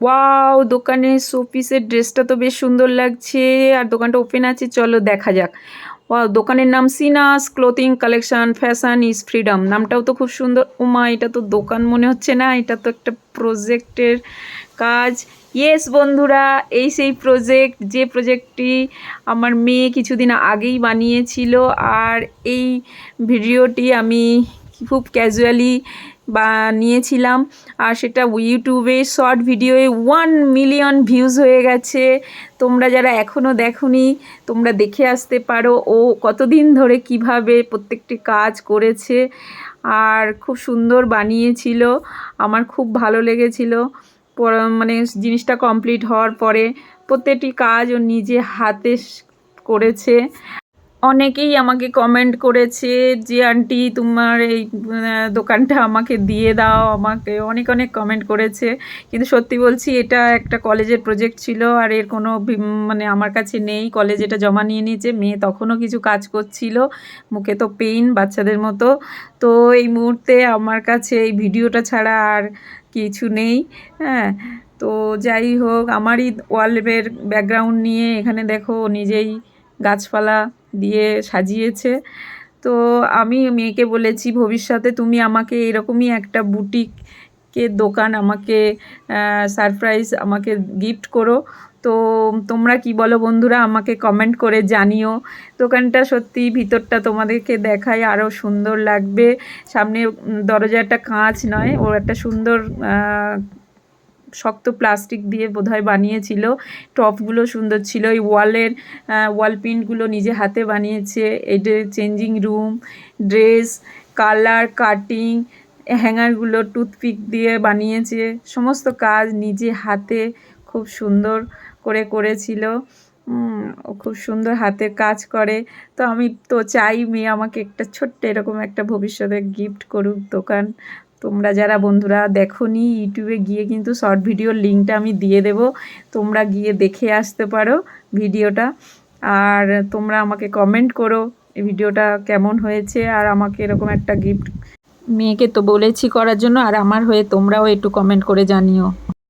Wow দোকানের শোপিসের ড্রেসটা তো বেশ সুন্দর লাগছে আর দোকানটা ওপেন আছে, চলো দেখা যাক। ওয়াও দোকানের নাম Sina's clothing collection fashion is freedom নামটাও তো খুব সুন্দর। উমা, এটা তো দোকান মনে হচ্ছে না, এটা তো একটা প্রজেক্টের কাজ। ইয়েস বন্ধুরা, এই সেই প্রজেক্ট যে প্রজেক্টটি আমার মেয়ে কিছুদিন আগেই বানিয়েছিল। আর এই ভিডিওটি আমি খুব ক্যাজুয়ালি বানিয়েছিলাম আর সেটা ইউটিউবে শর্ট ভিডিওয়ে ওয়ান মিলিয়ন ভিউজ হয়ে গেছে। তোমরা যারা এখনও দেখোনি, তোমরা দেখে আসতে পারো ও কতদিন ধরে কীভাবে প্রত্যেকটি কাজ করেছে। আর খুব সুন্দর বানিয়েছিল, আমার খুব ভালো লেগেছিল। মানে জিনিসটা কমপ্লিট হওয়ার পরে প্রত্যেকটি কাজ ও নিজে হাতে করেছে। অনেকেই আমাকে কমেন্ট করেছে যে, আন্টি, তোমার এই দোকানটা আমাকে দিয়ে দাও। আমাকে অনেক অনেক কমেন্ট করেছে। কিন্তু সত্যি বলছি, এটা একটা কলেজের প্রজেক্ট ছিল আর এর কোনো মানে আমার কাছে নেই। কলেজ এটা জমা নিয়ে নিয়েছে। মেয়ে তখনও কিছু কাজ করছিল। মুখে তো পেইন বাচ্চাদের মতো। তো এই মুহূর্তে আমার কাছে এই ভিডিওটা ছাড়া আর কিছু নেই। হ্যাঁ তো যাই হোক, আমারই ওয়ালের ব্যাকগ্রাউন্ড নিয়ে এখানে দেখো, নিজেই গাছপালা দিয়ে সাজিয়েছে। তো আমি মেয়েকে বলেছি, ভবিষ্যতে তুমি আমাকে এরকমই একটা বুটিকের দোকান আমাকে সারপ্রাইজ আমাকে গিফট করো। তো তোমরা কি বলো বন্ধুরা, আমাকে কমেন্ট করে জানিও। দোকানটা সত্যি ভিতরটা তোমাদেরকে দেখায় আরও সুন্দর লাগবে। সামনে দরজাটা কাঁচ নয় ও একটা সুন্দর শক্ত প্লাস্টিক দিয়ে বোধহয় বানিয়েছিল। টপগুলো সুন্দর ছিল। এই ওয়ালের ওয়াল প্রিন্টগুলো নিজে হাতে বানিয়েছে। এটা changing room, dress, colour, cutting, হ্যাঙ্গারগুলো toothpick দিয়ে বানিয়েছে। সমস্ত কাজ নিজে হাতে খুব সুন্দর করে করেছিল। ও খুব সুন্দর হাতে কাজ করে। তো আমি তো চাই মেয়ে আমাকে একটা ছোট্ট এরকম একটা ভবিষ্যতে গিফট করুক দোকান তোমরা যারা বন্ধুরা দেখো নি ইউটিউবে গিয়ে কিন্তু শর্ট ভিডিওর লিঙ্কটা আমি দিয়ে দেব। তোমরা গিয়ে দেখে আসতে পারো ভিডিওটা। আর তোমরা আমাকে কমেন্ট করো এই ভিডিওটা কেমন হয়েছে আর আমাকে এরকম একটা গিফট মেয়েকে তো বলেছি করার জন্য আর আমার হয়ে তোমরাও একটু কমেন্ট করে জানিও।